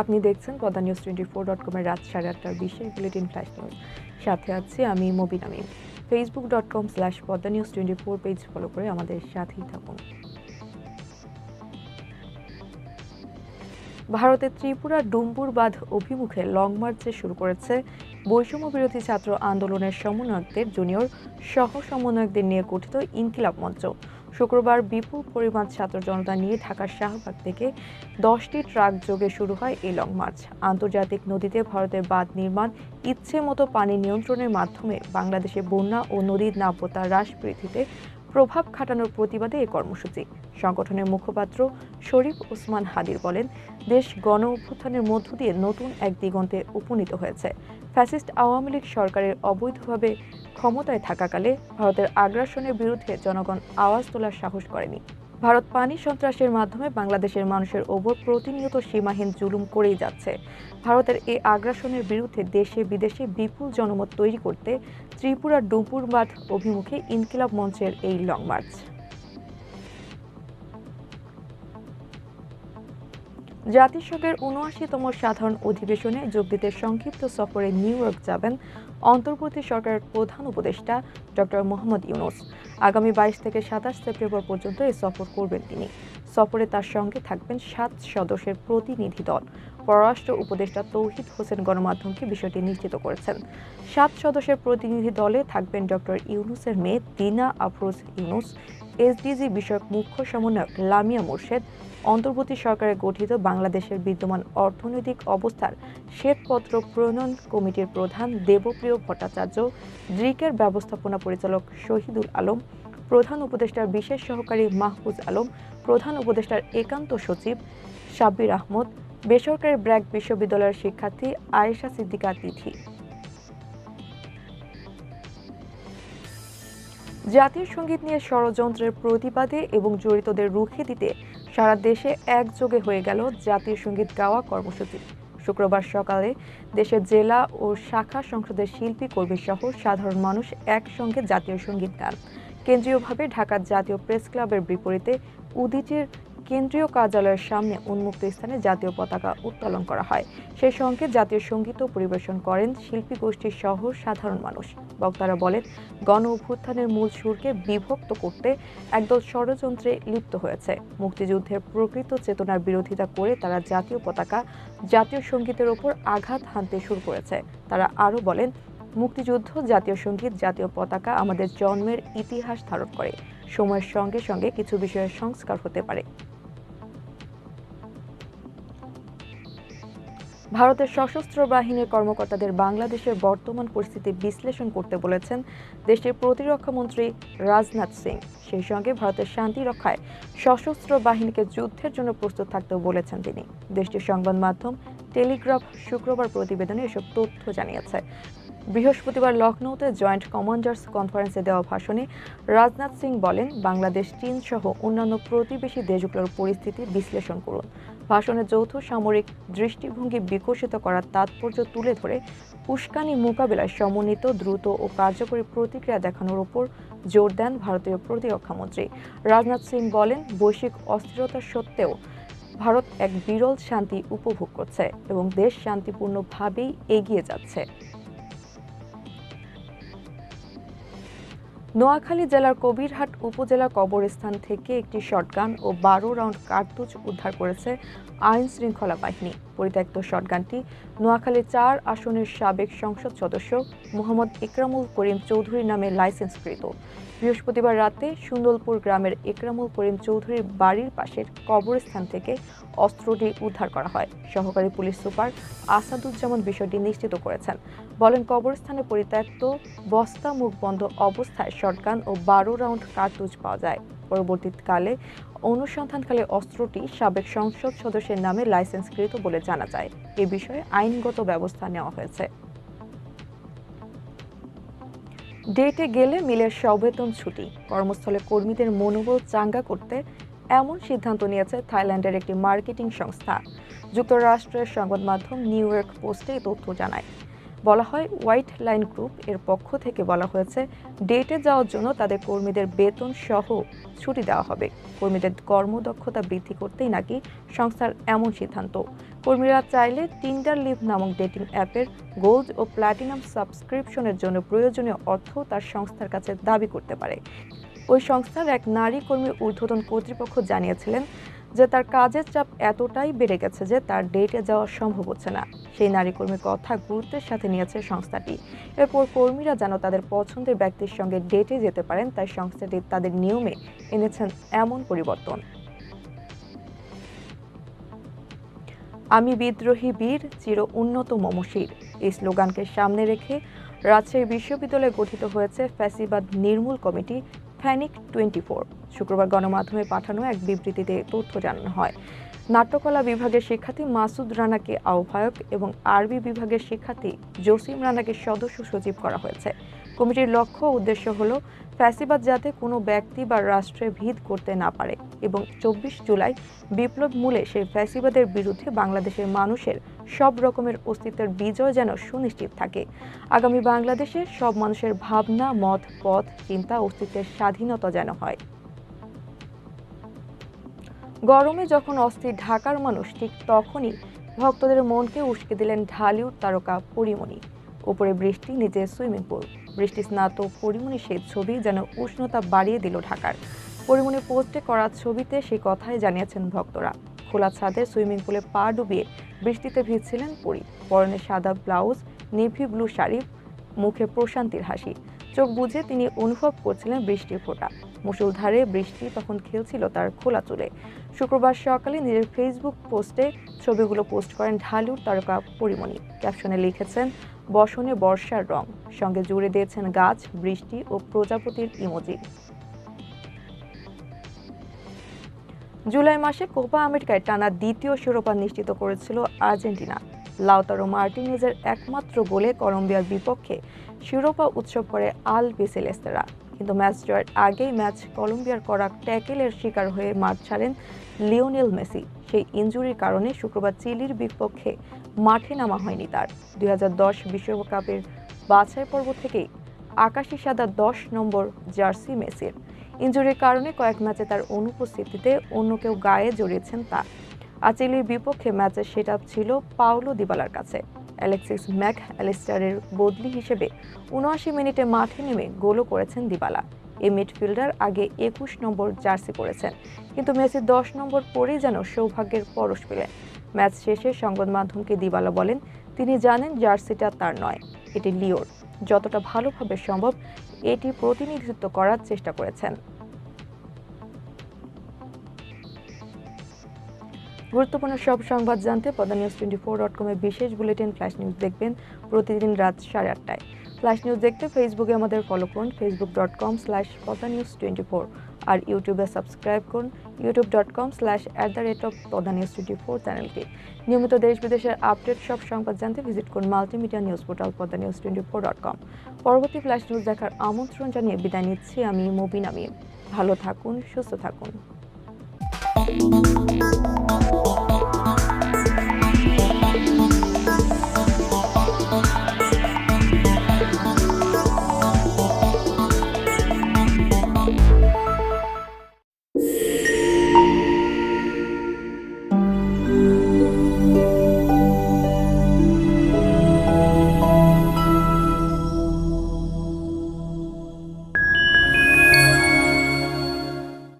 আপনি দেখছেন Padma news twenty four dot কমের রাত সাড়ে আটটার বিশেষ বুলেটিন ফ্ল্যাশ নিউজ। সাথে আছি আমি Mobin Amin. Facebook dot com slash Padma news twenty four page follow করে আমাদের সাথেই থাকুন। ভারতের ত্রিপুরা ডুম্বুর বাঁধ অভিমুখে লং মার্চে শুরু করেছে বৈষম্য বিরোধী ছাত্র আন্দোলনের সমন্বয়কদের জুনিয়র সহ সমন্বয়কদের নিয়ে গঠিত ইনকিলাব মঞ্চ। শুক্রবার বিপুল পরিমাণ ছাত্র জনতা নিয়ে ঢাকার শাহবাগ থেকে দশটি ট্রাক যোগে শুরু হয় এই লং মার্চ। আন্তর্জাতিক নদীতে ভারতের বাঁধ নির্মাণ ইচ্ছে মতো পানি নিয়ন্ত্রণের মাধ্যমে বাংলাদেশে বন্যা ও নদীর নাব্যতা হ্রাস বৃদ্ধিতে প্রভাব খাটানোর প্রতিবাদে এই কর্মসূচি। সংগঠনের মুখপাত্র শরীফ ওসমান হাদির বলেন, দেশ গণ অভ্যুত্থানের মধ্য দিয়ে নতুন এক দিগন্তে উপনীত হয়েছে। ফ্যাসিস্ট আওয়ামী লীগ সরকারের অবৈধভাবে ক্ষমতায় থাকাকালে ভারতের আগ্রাসনের বিরুদ্ধে জনগণ আওয়াজ তোলার সাহস করেনি। ভারত পানি সন্ত্রাসের মাধ্যমে বাংলাদেশের মানুষের ওপর প্রতিনিয়ত সীমাহীন জুলুম করেই যাচ্ছে। ভারতের এই আগ্রাসনের বিরুদ্ধে দেশে বিদেশে বিপুল জনমত তৈরি করতে ত্রিপুরা ডুপুর মাঠ অভিমুখে ইনকিলাব মঞ্চের এই লং মার্চ। জাতিসংঘের উনআশিতম সাধারণ অধিবেশনে যোগ দিতে সংক্ষিপ্ত সফরে নিউ ইয়র্ক যাবেন অন্তর্বর্তী সরকারের প্রধান উপদেষ্টা ডক্টর মোহাম্মদ ইউনুস। আগামী বাইশ থেকে সাতাশ সেপ্টেম্বর পর্যন্ত এই সফর করবেন তিনি। সফরে তার সঙ্গে থাকবেন সাত সদস্যের প্রতিনিধি দল। পররাষ্ট্র উপদেষ্টা তৌহিদ হোসেন গণমাধ্যমকে বিষয়টি নিশ্চিত করেছেন। সাত সদস্যের প্রতিনিধি দলে থাকবেন ডক্টর ইউনুসের মেয়ে দিনা আফরোজ ইউনুস, এসডিজি বিষয়ক মুখ্য সমন্বয়ক লামিয়া মোর্শেদ অন্তর্বর্তী সরকারে গঠিত বাংলাদেশের বিদ্যমান অর্থনৈতিক অবস্থার শ্বেতপত্র প্রণয়ন কমিটির প্রধান দেবপ্রিয় ভট্টাচার্য দ্রিকের ব্যবস্থাপনা পরিচালক শহীদুল আলম, প্রধান উপদেষ্টার বিশেষ সহকারী মাহফুজ আলম, প্রধান উপদেষ্টার একান্ত সচিব সাব্বির আহমদ, বেসরকারি ব্র্যাক বিশ্ববিদ্যালয়ের শিক্ষার্থী আয়েশা সিদ্দিকা তিথি। জাতীয় সংগীত নিয়ে ষড়যন্ত্রের প্রতিবাদে এবং জড়িতদের রুখে দিতে সারা দেশে একযোগে হয়ে গেল জাতীয় সংগীত গাওয়া কর্মসূচি। শুক্রবার সকালে দেশের জেলা ও শাখা সংসদের শিল্পী কর্মী সহ সাধারণ মানুষ একসঙ্গে জাতীয় সংগীত গান। কেন্দ্রীয়ভাবে ঢাকার জাতীয় প্রেস ক্লাবের বিপরীতে উদিচির কেন্দ্রীয় কার্যালয়ের সামনে উন্মুক্ত স্থানে জাতীয় পতাকা উত্তোলন করা হয়। সেই সঙ্গে জাতীয় সঙ্গীতও পরিবেশন করেন শিল্পী গোষ্ঠীর সহ সাধারণ মানুষ। বক্তারা বলেন, গণ অভ্যুত্থানের মূল সুরকে বিভক্ত করতে একদল ষড়যন্ত্রে লিপ্ত হয়েছে। মুক্তিযুদ্ধের প্রকৃত চেতনার বিরোধিতা করে তারা জাতীয় পতাকা, জাতীয় সঙ্গীতের ওপর আঘাত হানতে শুরু করেছে। তারা আরও বলেন, মুক্তিযুদ্ধ, জাতীয় সংগীত, জাতীয় পতাকা আমাদের জন্মের ইতিহাস ধারণ করে। সময়ের সঙ্গে সঙ্গে কিছু বিষয়ের সংস্কার হতে পারে। ভারতের সশস্ত্র বাহিনীর কর্মকর্তাদের বাংলাদেশের বর্তমান পরিস্থিতি বিশ্লেষণ করতে বলেছেন দেশের প্রতিরক্ষা মন্ত্রী রাজনাথ সিং। সেই সঙ্গে ভারতের শান্তি রক্ষায় সশস্ত্র বাহিনীকে যুদ্ধের জন্য প্রস্তুত থাকতে বলেছেন তিনি। দেশটির সংবাদ মাধ্যম টেলিগ্রাফ শুক্রবার প্রতিবেদনে এসব তথ্য জানিয়েছে। বৃহস্পতিবার লখনৌতে জয়েন্ট কমান্ডার্স কনফারেন্সে দেওয়া ভাষণে রাজনাথ সিং বলেন, বাংলাদেশ, চীন সহ অন্যান্য প্রতিবেশী দেশগুলোর পরিস্থিতি বিশ্লেষণ করুন। ভাষণে যৌথ সামরিক দৃষ্টিভঙ্গি বিকশিত করার তাৎপর্য তুলে ধরে উস্কানি মোকাবিলায় সমন্বিত, দ্রুত ও কার্যকরী প্রতিক্রিয়া দেখানোর ওপর জোর দেন ভারতীয় প্রতিরক্ষামন্ত্রী রাজনাথ সিং বলেন, বৈশ্বিক অস্থিরতা সত্ত্বেও ভারত এক বিরল শান্তি উপভোগ করছে এবং দেশ শান্তিপূর্ণভাবেই এগিয়ে যাচ্ছে। নোয়াখালী জেলার কবিরহাট উপজেলা কবরস্থান থেকে একটি শটগান ও বারো রাউন্ড কার্তুজ উদ্ধার করেছে আইন শৃঙ্খলা বাহিনী। পরিত্যক্ত শটগানটি নোয়াখালী চার আসনের সাবেক সংসদ সদস্য মোহাম্মদ ইকরামুল করিম চৌধুরীর নামে লাইসেন্সকৃত। বৃহস্পতিবার রাতে সুন্দরপুর গ্রামের একরামুল করিম চৌধুরীর বাড়ির পাশের কবরস্থান থেকে অস্ত্রটি উদ্ধার করা হয়। সহকারী পুলিশ সুপার আসাদুজ্জামান বিষয়টি নিশ্চিত করেছেন। বলেন, কবরস্থানে পরিত্যক্ত বস্তা মুখ বন্ধ অবস্থায় শটগান ও বারো রাউন্ড কার্তুজ পাওয়া যায়। পরবর্তীকালে অনুসন্ধানকালে অস্ত্রটি সাবেক সংসদ সদস্যের নামে লাইসেন্সকৃত বলে জানা যায়। এ বিষয়ে আইনগত ব্যবস্থা নেওয়া হয়েছে। ডেটে গেলে মিলের সবেতন ছুটি। কর্মস্থলে কর্মীদের মনোবল চাঙ্গা করতে এমন সিদ্ধান্ত নিয়েছে থাইল্যান্ডের একটি মার্কেটিং সংস্থা। যুক্তরাষ্ট্রের সংবাদ মাধ্যম নিউ ইয়র্ক পোস্টে তথ্য জানায়। বলা হয়, হোয়াইট লাইন গ্রুপ এর পক্ষ থেকে বলা হয়েছে, ডেটে যাওয়ার জন্য তাদের কর্মীদের বেতন সহ ছুটি দেওয়া হবে। কর্মীদের কর্মদক্ষতা বৃদ্ধি করতেই নাকি সংস্থার এমন সিদ্ধান্ত। কর্মীরা চাইলে টিন্ডার লিভ নামক ডেটিং অ্যাপের গোল্ড ও প্ল্যাটিনাম সাবস্ক্রিপশনের জন্য প্রয়োজনীয় অর্থ তার সংস্থার কাছে দাবি করতে পারে। ওই সংস্থার এক নারী কর্মী ঊর্ধ্বতন কর্তৃপক্ষ জানিয়েছিলেন যে তার কাজের চাপ এতটাই বেড়ে গেছে যে তার ডেটে যাওয়া সম্ভব হচ্ছে না। সেই নারী কর্মীর কথা গুরুত্বের সাথে নিয়েছে সংস্থাটি। এরপর কর্মীরা যেন তাদের পছন্দের ব্যক্তির সঙ্গে ডেটে যেতে পারেন, তাই সংস্থাটি তাদের নিয়মে এনেছেন এমন পরিবর্তন। আমি বিদ্রোহী বীর, চির উন্নত মমশির। এই স্লোগানকে সামনে রেখে রাজশাহী বিশ্ববিদ্যালয়ে গঠিত হয়েছে ফ্যাসিবাদ নির্মূল কমিটি, ফ্যানিক টোয়েন্টি ফোর শুক্রবার গণমাধ্যমে পাঠানো এক বিবৃতিতে তথ্য জানানো হয়। নাট্যকলা বিভাগের শিক্ষার্থী মাসুদ রানাকে আহ্বায়ক এবং আরবি বিভাগের শিক্ষার্থী জসিম রানাকে সদস্য সচিব করা হয়েছে। কমিটির লক্ষ্য উদ্দেশ্য হল ফ্যাসিবাদ যাতে কোনো ব্যক্তি বা রাষ্ট্রে ভিত করতে না পারে এবং চব্বিশ জুলাই বিপ্লব মূলে সেই ফ্যাসিবাদের বিরুদ্ধে বাংলাদেশের মানুষের সব রকমের অস্তিত্বের বিজয় যেন সুনিশ্চিত থাকে। আগামী বাংলাদেশে সব মানুষের ভাবনা, মত, পথ, চিন্তা, অস্তিত্বের স্বাধীনতা যেন হয়। গরমে যখন অস্থির ঢাকার মানুষ, ঠিক তখনই ভক্তদের মনকে উস্কে দিলেন ঢালিউড তারকা পরিমণি। উপরে বৃষ্টি, নিচে সুইমিং পুল। বৃষ্টি স্নাত পরিমণি সেই ছবি যেন উষ্ণতা বাড়িয়ে দিল ঢাকার। পরিমণি পোস্টে করা ছবিতে সেই কথাই জানিয়েছেন ভক্তরা। খোলা ছাদে সুইমিং পুলে পা ডুবিয়ে বৃষ্টিতে ভিজছিলেন পরি। পরনে সাদা ব্লাউজ, নেভি ব্লু শাড়ি, মুখে প্রশান্তির হাসি। চোখ বুঝে তিনি অনুভব করছিলেন বৃষ্টির ফোঁটা। মুষলধারে বৃষ্টি তখন খেলছিল তার খোলা চুলে। শুক্রবার সকালে নিজের ফেসবুক পোস্টে ছবিগুলো পোস্ট করেন ঢালিউড তারকা পরিমণি। ক্যাপশনে লিখেছেন বসনে বর্ষার রং। সঙ্গে জুড়ে দিয়েছেন গাছ, বৃষ্টি ও প্রজাপতির ইমোজি। জুলাই মাসে কোপা আমেরিকায় টানা দ্বিতীয় শিরোপা নিশ্চিত করেছিল আর্জেন্টিনা। লাউতারো মার্টিনেজের একমাত্র গোলে কলম্বিয়ার বিপক্ষে শিরোপা উৎসব করে আল বিসেলেস্তেরা কিন্তু ম্যাচ জয়ের আগেই ম্যাচ কলম্বিয়ার করা ট্যাকেলের শিকার হয়ে মাঠ ছাড়েন লিওনেল মেসি। সেই ইনজুরির কারণে শুক্রবার চিলির বিপক্ষে মাঠে নামা হয়নি তার। দুই বিশ্বকাপের বাছাই পর্ব থেকেই আকাশি সাদা দশ নম্বর জার্সি মেসির। ইঞ্জুরির কারণে কয়েক ম্যাচে তার অনুপস্থিতিতে অন্য কেউ গায়ে জড়িয়েছেন তা আর চিলির বিপক্ষে ম্যাচের সেট ছিল পাওলো দিবালার কাছে। অ্যালেক্সিস ম্যাক অ্যালিস্টারের বদলি হিসেবে উনআশি মিনিটে মাঠে নেমে গোলও করেছেন দিবালা। এই মিডফিল্ডার আগে একুশ নম্বর জার্সি পরেছেন। কিন্তু মেসি দশ নম্বর পরেই যেন সৌভাগ্যের পরশ পেলেন। ম্যাচ শেষে সংবাদ মাধ্যমকে দিবালা বলেন, তিনি জানেন জার্সিটা তার নয়, এটি লিওর। যতটা ভালোভাবে সম্ভব এটি প্রতিনিধিত্ব করার চেষ্টা করেছেন। গুরুত্বপূর্ণ সব সংবাদ জানতে Padma news twenty four dot কমের বিশেষ বুলেটিন, ফ্ল্যাশ নিউজ দেখবেন প্রতিদিন রাত সাড়ে আটটায়। ফ্ল্যাশ নিউজ দেখতে ফেসবুকে আমাদের ফলো করুন Facebook dot com slash Padma news twenty four. আর ইউটিউবে সাবস্ক্রাইব করুন YouTube dot com slash at the rate of Pradhan news twenty four চ্যানেলটি নিয়মিত দেশ বিদেশের আপডেট সব সংবাদ জানতে ভিজিট করুন multimedia news portal Pradhan news twenty four dot com পরবর্তী ফ্ল্যাশ নিউজ দেখার আমন্ত্রণ জানিয়ে বিদায় নিচ্ছি আমি মুবিন আমি ভালো থাকুন, সুস্থ থাকুন।